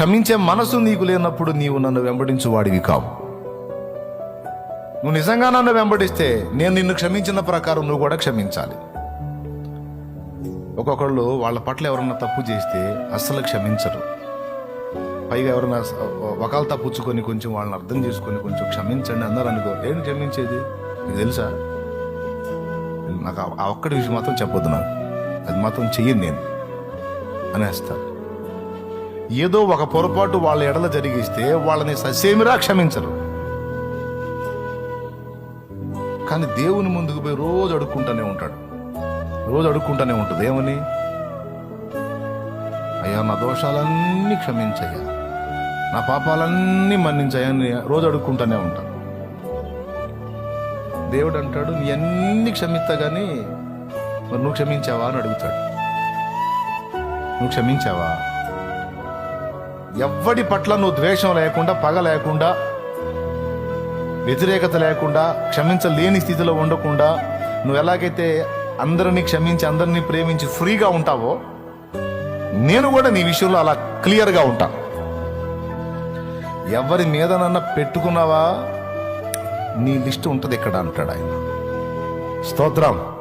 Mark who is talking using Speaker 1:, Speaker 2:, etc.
Speaker 1: క్షమించే మనసు నీకు లేనప్పుడు నీవు నన్ను వెంబడించు వాడివి కావు. నువ్వు నిజంగా నన్ను వెంబడిస్తే నేను నిన్ను క్షమించిన ప్రకారం నువ్వు కూడా క్షమించాలి. ఒక్కొక్కళ్ళు వాళ్ళ పట్ల ఎవరన్నా తప్పు చేస్తే అస్సలు క్షమించరు. పైగా ఎవరైనా ఒకళ్ళు తప్పుచ్చుకొని కొంచెం వాళ్ళని అర్థం చేసుకొని కొంచెం క్షమించండి అన్నారు అనుకో ఏం క్షమించేది? నీకు తెలుసా? నాకు ఆ- ఒక్కటి విషయం మాత్రం చెప్పొద్దు నాకు. అది మాత్రం చెయ్యను నేను. అనేస్తారు. ఏదో ఒక పొరపాటు వాళ్ళ ఎడల జరిగిస్తే వాళ్ళని ససేమిరా క్షమించరు. కానీ దేవుని ముందుకు పోయి రోజు అడుక్కుంటూనే ఉంటాడు. రోజు అడుక్కుంటూనే ఉంటుంది ఏమని? అయ్యా నా దోషాలన్నీ క్షమించయ్యా. నా పాపాలన్నీ మన్నించయ్యా రోజు అడుక్కుంటూనే ఉంటాను దేవుడు అంటాడు నీ అన్ని క్షమిస్తా కానీ మరి నువ్వు క్షమించావా? అని అడుగుతాడు. నువ్వు క్షమించావా? ఎవ్వడి పట్ల నువ్వు ద్వేషం లేకుండా పగ లేకుండా వ్యతిరేకత లేకుండా క్షమించలేని స్థితిలో ఉండకుండా నువ్వు ఎలాగైతే అందరినీ క్షమించి అందరినీ ప్రేమించి ఫ్రీగా ఉంటావో నేను కూడా నీ విషయంలో అలా క్లియర్గా ఉంటా. ఎవరి మీదనన్నా పెట్టుకున్నావా? నీ లిస్ట్ ఉంటుంది ఇక్కడ అంటాడు ఆయన. స్తోత్రం.